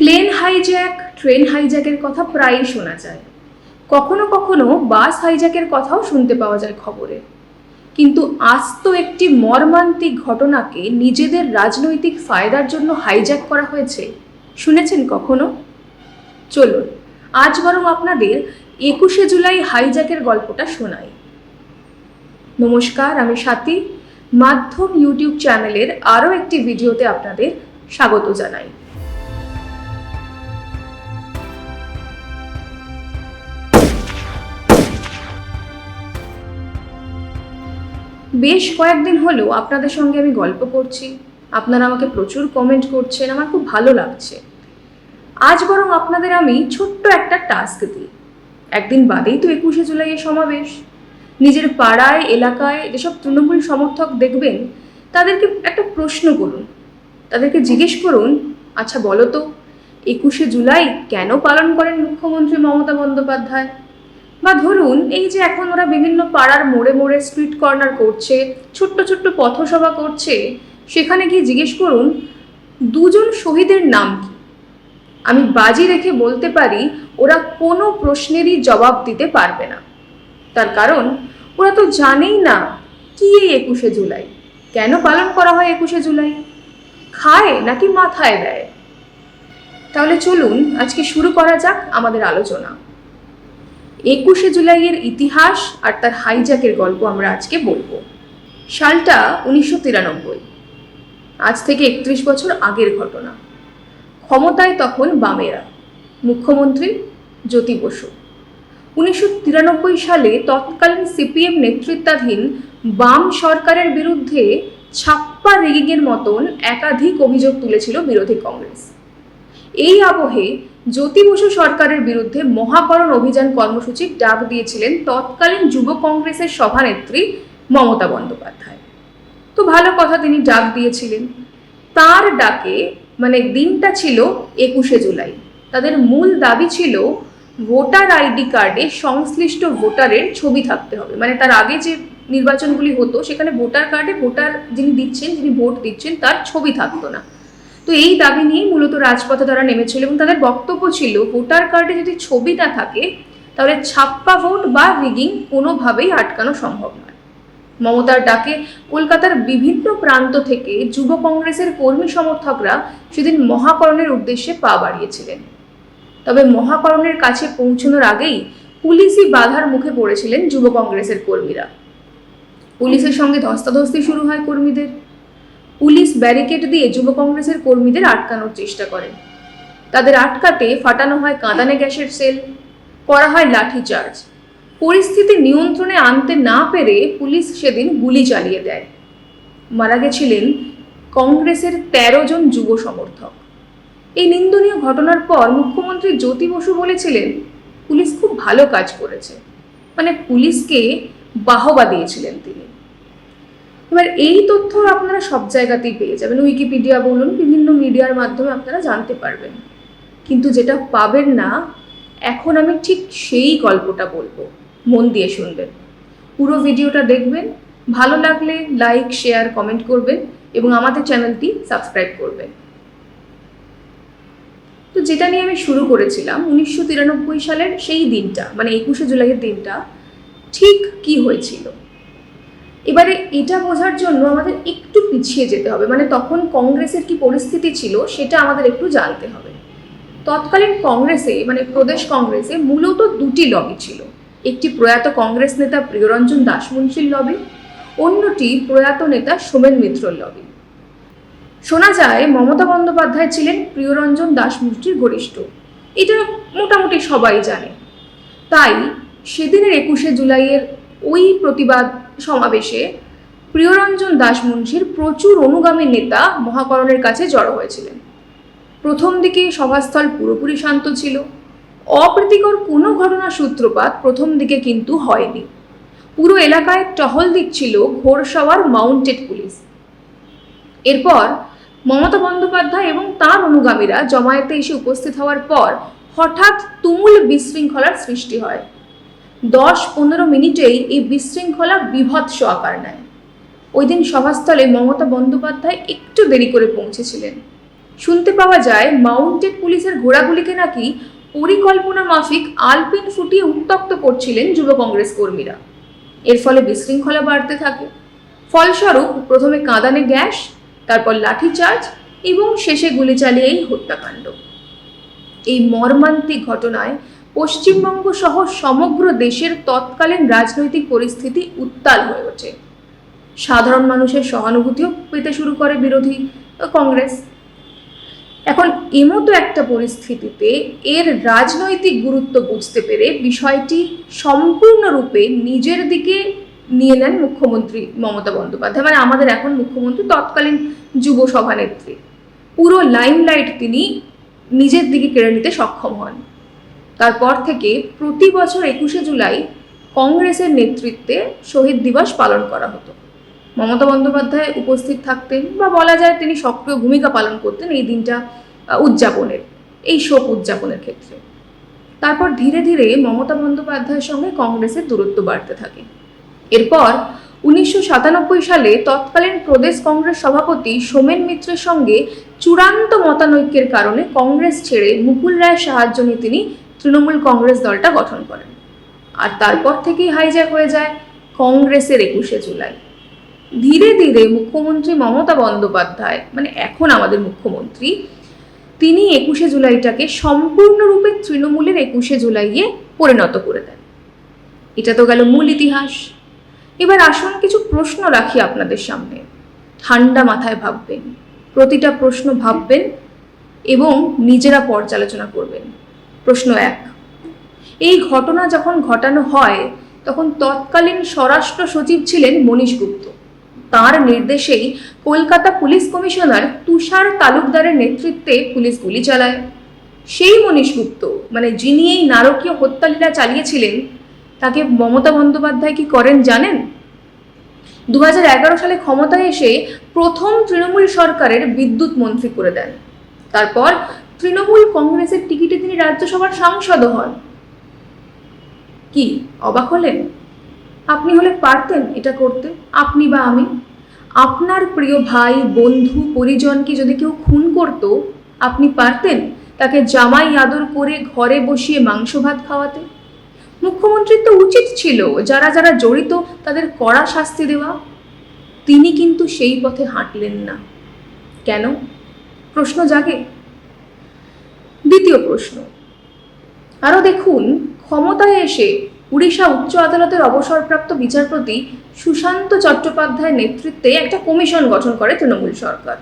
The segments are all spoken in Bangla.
প্লেন হাইজ্যাক ট্রেন হাইজ্যাকের কথা প্রায়ই শোনা যায়। কখনো কখনো বাস হাইজ্যাকের কথাও শুনতে পাওয়া যায় খবরে। কিন্তু আজ তো একটি মর্মান্তিক ঘটনাকে নিজেদের রাজনৈতিক ফায়দার জন্য হাইজ্যাক করা হয়েছে, শুনেছেন কখনো? চলুন, আজ বরং আপনাদের একুশে জুলাই হাইজ্যাকের গল্পটা শোনাই। নমস্কার, আমি স্বাতী মাধ্যম ইউটিউব চ্যানেলের আরও একটি ভিডিওতে আপনাদের স্বাগত জানাই। বেশ কয়েকদিন হলো আপনাদের সঙ্গে আমি গল্প করছি। আপনারা আমাকে প্রচুর কমেন্ট করছেন, আমার খুব ভালো লাগছে। আজ বরং আপনাদের আমি ছোট্ট একটা টাস্ক দিই। একদিন বাদেই তো একুশে জুলাইয়ের সমাবেশ। নিজের পাড়ায়, এলাকায় যেসব তৃণমূল সমর্থক দেখবেন, তাদেরকে একটা প্রশ্ন করুন। তাদেরকে জিজ্ঞেস করুন আচ্ছা বলো তো, একুশে জুলাই কেন পালন করেন মুখ্যমন্ত্রী মমতা বন্দ্যোপাধ্যায়? বা ধরুন, এই যে এখন ওরা বিভিন্ন পাড়ার মোড়ে মোড়ে স্ট্রিট কর্নার করছে, ছোট্ট ছোট্ট পথসভা করছে, সেখানে গিয়ে জিজ্ঞেস করুন, দুজন শহীদের নাম কি? আমি বাজি রেখে বলতে পারি, ওরা কোনো প্রশ্নেরই জবাব দিতে পারবে না। তার কারণ, ওরা তো জানেই না কি এই একুশে জুলাই। কেন পালন করা হয় একুশে জুলাই? খায় নাকি মাথায় দেয়? তাহলে চলুন, আজকে শুরু করা যাক আমাদের আলোচনা। একুশে জুলাইয়ের ইতিহাস আর তার হাইজ্যাকের গল্প আমরা আজকে বলব। সালটা উনিশশো তিরানব্বই। আজ থেকে একত্রিশ বছর আগের ঘটনা। ক্ষমতায় তখন বামেরা। মুখ্যমন্ত্রী জ্যোতি বসু। উনিশশো তিরানব্বই সালে তৎকালীন সিপিএম নেতৃত্বাধীন বাম সরকারের বিরুদ্ধে ছাপ্পা রিগিংয়ের মতন একাধিক অভিযোগ তুলেছিল বিরোধী কংগ্রেস। এই আবহে জ্যোতি বসু সরকারের বিরুদ্ধে মহাকরণ অভিযান কর্মসূচির ডাক দিয়েছিলেন তৎকালীন যুব কংগ্রেসের সভানেত্রী মমতা বন্দ্যোপাধ্যায়। তো ভালো কথা তিনি ডাক দিয়েছিলেন। তার ডাকে মানে দিনটা ছিল একুশে জুলাই। তাদের মূল দাবি ছিল ভোটার আইডি কার্ডে সংশ্লিষ্ট ভোটারের ছবি থাকতে হবে। মানে তার আগে যে নির্বাচনগুলি হতো, সেখানে ভোটার কার্ডে ভোটার যিনি দিচ্ছেন, যিনি ভোট দিচ্ছেন, তার ছবি থাকতো না। তো এই দাবি নিয়ে মূলত রাজপথে তারা নেমেছিল এবং তাদের বক্তব্য ছিল, ভোটার কার্ডে যদি ছবি না থাকে, তাহলে ছাপ্পা ভোট বা রিগিং কোনোভাবেই আটকানো সম্ভব নয়। মমতার ডাকে কলকাতার বিভিন্ন প্রান্ত থেকে যুব কংগ্রেসের কর্মী সমর্থকরা সেদিন মহাকরণের উদ্দেশ্যে পা বাড়িয়েছিলেন। তবে মহাকরণের কাছে পৌঁছানোর আগেই পুলিশি বাধার মুখে পড়েছিলেন যুব কংগ্রেসের কর্মীরা। পুলিশের সঙ্গে ধস্তাধস্তি শুরু হয় কর্মীদের। পুলিশ ব্যারিকেড দিয়ে যুব কংগ্রেসের কর্মীদের আটকানোর চেষ্টা করেন। তাদের আটকাতে ফাটানো হয় কাঁদানে গ্যাসের সেল, করা হয় লাঠিচার্জ পরিস্থিতি নিয়ন্ত্রণে আনতে না পেরে পুলিশ সেদিন গুলি চালিয়ে দেয়। মারা গেছিলেন কংগ্রেসের ১৩ জন যুব সমর্থক। এই নিন্দনীয় ঘটনার পর মুখ্যমন্ত্রী জ্যোতি বসু বলেছিলেন, পুলিশ খুব ভালো কাজ করেছে। মানে পুলিশকে বাহবা দিয়েছিলেন তিনি। এবার এই তথ্য আপনারা সব জায়গাতেই পেয়ে যাবেন। উইকিপিডিয়া বলুন, বিভিন্ন মিডিয়ার মাধ্যমে আপনারা জানতে পারবেন। কিন্তু যেটা পাবেন না, এখন আমি ঠিক সেই গল্পটা বলব। মন দিয়ে শুনবেন। পুরো ভিডিওটা দেখবেন। ভালো লাগলে লাইক শেয়ার কমেন্ট করবেন এবং আমাদের চ্যানেলটি সাবস্ক্রাইব করবেন। তো যেটা নিয়ে আমি শুরু করেছিলাম, উনিশশো তিরানব্বই সালের সেই দিনটা মানে একুশে জুলাইয়ের দিনটা, ঠিক কি হয়েছিল? এবারে এটা বোঝার জন্য আমাদের একটু পিছিয়ে যেতে হবে। মানে তখন কংগ্রেসের কি পরিস্থিতি ছিল সেটা আমাদের একটু জানতে হবে। তৎকালীন কংগ্রেসে মানে প্রদেশ কংগ্রেসে মূলত দুটি লবি ছিল। একটি প্রয়াত কংগ্রেস নেতা প্রিয়রঞ্জন দাসমুন্সির লবি অন্যটি প্রয়াত নেতা সোমেন মিত্রর লবি শোনা যায়, মমতা বন্দ্যোপাধ্যায় ছিলেন প্রিয়রঞ্জন দাসমুন্সির ঘনিষ্ঠ। এটা মোটামুটি সবাই জানে। তাই সেদিনের একুশে জুলাইয়ের ওই প্রতিবাদ সমাবেশে প্রিয়রঞ্জন দাস মুন্সির প্রচুর অনুগামী নেতা মহাকরণের কাছে জড়ো হয়েছিলেন। প্রথম দিকে সভাস্থল পুরোপুরি শান্ত ছিল। অপ্রীতিকর কোনো ঘটনার সূত্রপাত প্রথম দিকে কিন্তু হয়নি। পুরো এলাকায় টহল দিচ্ছিল ঘোরসওয়ার মাউন্টেড পুলিশ। এরপর মমতা বন্দ্যোপাধ্যায় এবং তার অনুগামীরা জমায়েতে এসে উপস্থিত হওয়ার পর হঠাৎ তুমুল বিশৃঙ্খলার সৃষ্টি হয়। দশ পনেরো মিনিটেই এই বিশৃঙ্খলা বিভৎস আকার নেয়। ওই দিন সভাস্থলে মমতা বন্দ্যোপাধ্যায় একটু দেরি করে পৌঁছেছিলেন। শুনতে পাওয়া যায়, মাউন্টেড পুলিশের ঘোড়াগুলিকে নাকি পরিকল্পনা মাফিক আলপিন ফুটিয়ে উত্তক্ত করছিলেন যুব কংগ্রেস কর্মীরা। এর ফলে বিশৃঙ্খলা বাড়তে থাকে। ফলস্বরূপ, প্রথমে কাঁদানে গ্যাস, তারপর লাঠিচার্জ এবং শেষে গুলি চালিয়ে এই হত্যাকাণ্ড। এই মর্মান্তিক ঘটনায় পশ্চিমবঙ্গ সহ সমগ্র দেশের তৎকালীন রাজনৈতিক পরিস্থিতি উত্তাল হয়ে ওঠে। সাধারণ মানুষের সহানুভূতিও পেতে শুরু করে বিরোধী কংগ্রেস। এখন এমতো একটা পরিস্থিতিতে এর রাজনৈতিক গুরুত্ব বুঝতে পেরে বিষয়টি সম্পূর্ণরূপে নিজের দিকে নিয়ে নেন মুখ্যমন্ত্রী মমতা বন্দ্যোপাধ্যায় মানে আমাদের এখন মুখ্যমন্ত্রী তৎকালীন যুব সভানেত্রী। পুরো লাইমলাইট তিনি নিজের দিকে কেড়ে নিতে সক্ষম হন। তারপর থেকে প্রতি বছর একুশে জুলাই কংগ্রেসের নেতৃত্বে শহীদ দিবস পালন করা হতো। মমতা বন্দ্যোপাধ্যায় উপস্থিত থাকতেন বা বলা যায় তিনি সক্রিয় ভূমিকা পালন করতেন এই দিনটা উদযাপনের, এই শোক উদযাপনের ক্ষেত্রে। তারপর ধীরে ধীরে মমতা বন্দ্যোপাধ্যায়ের সঙ্গে কংগ্রেসের দূরত্ব বাড়তে থাকে। এরপর উনিশশো সাতানব্বই সালে তৎকালীন প্রদেশ কংগ্রেস সভাপতি সোমেন মিত্রের সঙ্গে চূড়ান্ত মতানৈক্যের কারণে কংগ্রেস ছেড়ে মুকুল রায়ের সাহায্য নিয়ে তিনি তৃণমূল কংগ্রেস দলটা গঠন করেন। আর তারপর থেকেই হাইজ্যাক হয়ে যায় কংগ্রেসের একুশে জুলাই। ধীরে ধীরে মুখ্যমন্ত্রী মমতা বন্দ্যোপাধ্যায় মানে এখন আমাদের মুখ্যমন্ত্রী, তিনি একুশে জুলাইটাকে সম্পূর্ণরূপে তৃণমূলের একুশে জুলাইয়ে পরিণত করে দেন। এটা তো গেল মূল ইতিহাস। এবার আসুন কিছু প্রশ্ন রাখি আপনাদের সামনে। ঠান্ডা মাথায় ভাববেন, প্রতিটা প্রশ্ন ভাববেন এবং নিজেরা পর্যালোচনা করবেন। প্রশ্ন এক। এই ঘটনা যখন ঘটানো হয়, তখন তৎকালীন স্বরাষ্ট্র সচিব ছিলেন মনীশ গুপ্ত। তার নির্দেশেই কলকাতা পুলিশ কমিশনার তুষার তালুকদারের নেতৃত্বে পুলিশ গুলি চালায়। সেই মনীশ গুপ্ত মানে যিনি এই নারকীয় হত্যালীলা চালিয়েছিলেন, তাকে মমতা বন্দ্যোপাধ্যায় কি করেন জানেন? দু হাজার এগারো সালে ক্ষমতায় এসে প্রথম তৃণমূল সরকারের বিদ্যুৎ মন্ত্রী করে দেন। তারপর তৃণমূল কংগ্রেসের টিকিটে তিনি রাজ্যসভার সাংসদও হন। কি, অবাক হলেন? আপনি হলে পারতেন এটা করতে, আপনি বা আমি? আপনার প্রিয় ভাই, বন্ধু, পরিজনকে যদি কেউ খুন করত, আপনি পারতেন তাকে জামাই আদর করে ঘরে বসিয়ে মাংস ভাত খাওয়াতে? মুখ্যমন্ত্রীর তো উচিত ছিল যারা যারা জড়িত তাদের কড়া শাস্তি দেওয়া। তিনি কিন্তু সেই পথে হাঁটলেন না। কেন? প্রশ্ন জাগে। দ্বিতীয় প্রশ্ন। আরও দেখুন, ক্ষমতায় এসে উড়িষ্যা উচ্চ আদালতের অবসরপ্রাপ্ত বিচারপতি সুশান্ত চট্টোপাধ্যায়ের নেতৃত্বে একটা কমিশন গঠন করে তৃণমূল সরকার।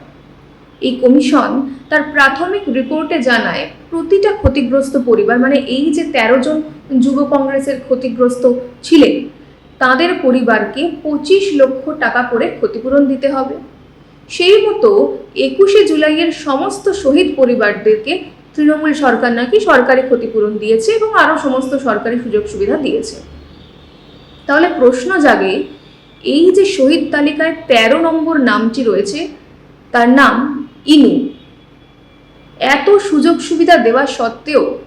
এই কমিশন তার প্রাথমিক রিপোর্টে জানায়, প্রতিটা ক্ষতিগ্রস্ত পরিবার মানে এই যে তেরো জন যুব কংগ্রেসের ক্ষতিগ্রস্ত ছিলেন, তাদের পরিবারকে পঁচিশ লক্ষ টাকা করে ক্ষতিপূরণ দিতে হবে। সেই মতো একুশে জুলাইয়ের সমস্ত শহীদ পরিবারদেরকে তৃণমূল সরকার নাকি সরকারি ক্ষতিপূরণ দিয়েছে এবং আরও সমস্ত সরকারি সুযোগ সুবিধা দিয়েছে। তাহলে প্রশ্ন জাগে, এই যে শহীদ তালিকায় তেরো নম্বর নামটি রয়েছে, তার নাম ইনু। এত সুযোগ সুবিধা দেওয়া সত্ত্বেও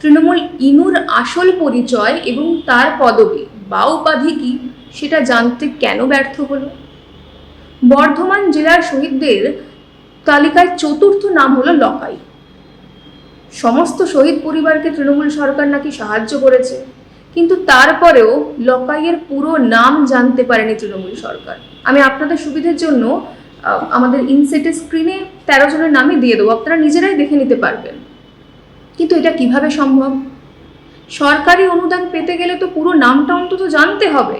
তৃণমূল ইনুর আসল পরিচয় এবং তার পদবি বা উপাধি কি সেটা জানতে কেন ব্যর্থ হলো? বর্ধমান জেলার শহীদদের তালিকায় চতুর্থ নাম হলো লকাই। সমস্ত শহীদ পরিবারকে তৃণমূল সরকার নাকি সাহায্য করেছে। কিন্তু তারপরেও লকাইয়ের পুরো নাম জানতে পারেনি তৃণমূল সরকার। আমি আপনাদের সুবিধের জন্য আমাদের ইনসেটের স্ক্রিনে তেরো জনের নামই দিয়ে দেবো, আপনারা নিজেরাই দেখে নিতে পারবেন। কিন্তু এটা কীভাবে সম্ভব? সরকারি অনুদান পেতে গেলে তো পুরো নামটা অন্তত জানতে হবে।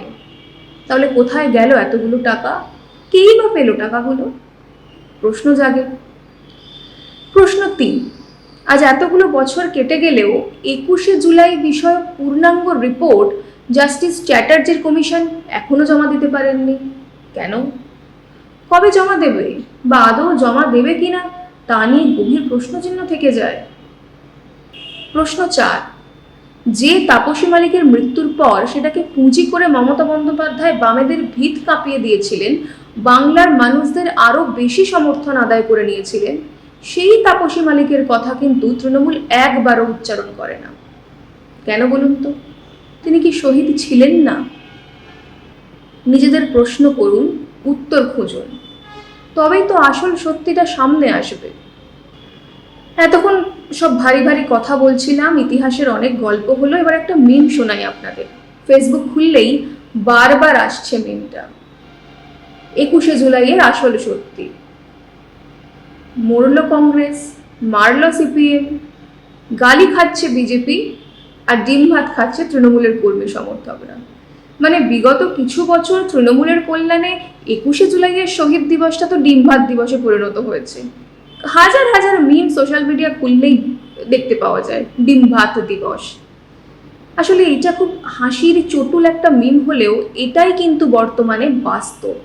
তাহলে কোথায় গেল এতগুলো টাকা? কেই বা পেল টাকাগুলো? প্রশ্ন জাগে। প্রশ্ন তিন আজ এতগুলো বছর কেটে গেলেও একুশে জুলাই বিষয়ক পূর্ণাঙ্গ রিপোর্ট জাস্টিস চ্যাটার্জির কমিশন এখনও জমা দিতে পারেননি। কেন? কবে জমা দেবে? বা আদৌ জমা দেবে কিনা? তা নিয়ে গভীর প্রশ্নচিহ্ন থেকে যায়। প্রশ্ন চার, যে তাপসী মালিকের মৃত্যুর পর সেটাকে পুঁজি করে মমতা বন্দ্যোপাধ্যায় বামেদের ভিত কাঁপিয়ে দিয়েছিলেন, বাংলার মানুষদের আরও বেশি সমর্থন আদায় করে নিয়েছিলেন। সেই তাপসী মালিকের কথা কিন্তু তৃণমূল একবারও উচ্চারণ করে না। কেন বলুন তো? তিনি কি শহীদ ছিলেন না? নিজেদের প্রশ্ন করুন, উত্তর খুঁজুন। তবেই তো আসল সত্যিটা সামনে আসবে। এতক্ষণ সব ভারী ভারী কথা বলছিলাম, ইতিহাসের অনেক গল্প হলো, এবার একটা মিম শোনাই আপনাদের। ফেসবুক খুললেই বারবার আসছে মিমটা একুশে জুলাইয়ের আসল সত্যি। মরল কংগ্রেস, মারল সিপিএম, গালি খাচ্ছে বিজেপি আর ডিম ভাত খাচ্ছে তৃণমূলের কর্মী সমর্থকরা। মানে বিগত কিছু বছর তৃণমূলের কল্যাণে একুশে জুলাইয়ের শহীদ দিবসটা তো ডিম ভাত দিবসে পরিণত হয়েছে। হাজার হাজার মিম সোশ্যাল মিডিয়া খুললেই দেখতে পাওয়া যায়, ডিম ভাত দিবস। আসলে এটা খুব হাসির চটুল একটা মিম হলেও এটাই কিন্তু বর্তমানে বাস্তব,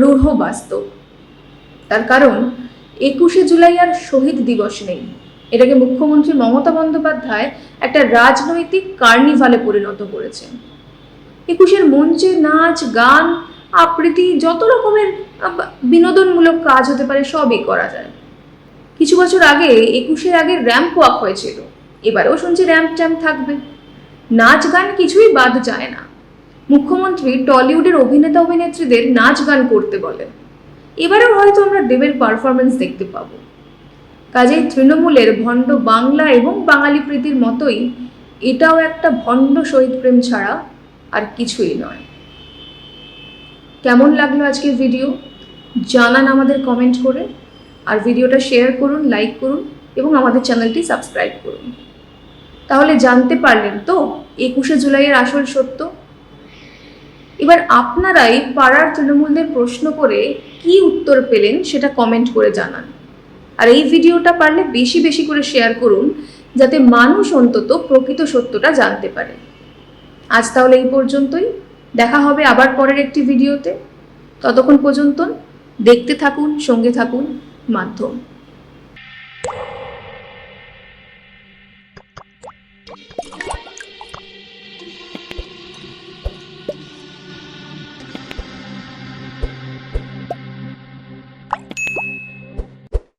রূঢ় বাস্তব। তার কারণ একুশে জুলাই আর শহীদ দিবস নেই। এটাকে মুখ্যমন্ত্রী মমতা বন্দ্যোপাধ্যায় একটা রাজনৈতিক কার্নিভালে পরিণত করেছেন। একুশের মঞ্চে নাচ, গান, আবৃত্তি, যত রকমের বিনোদনমূলক কাজ হতে পারে সবই করা যায়। কিছু বছর আগে একুশের আগে র্যাম্প ওয়াক হয়েছিল। এবারেও শুনছি র্যাম্প ট্যাম্প থাকবে। নাচ গান কিছুই বাদ যায় না। মুখ্যমন্ত্রী টলিউডের অভিনেতা অভিনেত্রীদের নাচ গান করতে বলেন। এবারেও হয়তো আমরা দেবের পারফরমেন্স দেখতে পাবো। কাজেই তৃণমূলের ভণ্ড বাংলা এবং বাঙালি প্রীতির মতোই এটাও একটা ভণ্ড শহীদ প্রেম ছাড়া আর কিছুই নয়। কেমন লাগল আজকের ভিডিও জানান আমাদের কমেন্ট করে। আর ভিডিওটা শেয়ার করুন লাইক করুন এবং আমাদের চ্যানেলটি সাবস্ক্রাইব করুন। তাহলে জানতে পারলেন তো, একুশে জুলাইয়ের আসল সত্য এবার আপনারাই পাড়ার তৃণমূলদের প্রশ্ন করে কি উত্তর পেলেন সেটা কমেন্ট করে জানান। আর এই ভিডিওটা পারলে বেশি বেশি করে শেয়ার করুন, যাতে মানুষ অন্তত প্রকৃত সত্যটা জানতে পারে। আজ তাহলে এই পর্যন্তই। দেখা হবে আবার পরের একটি ভিডিওতে। ততক্ষণ পর্যন্ত দেখতে থাকুন, সঙ্গে থাকুন, মাধ্যম।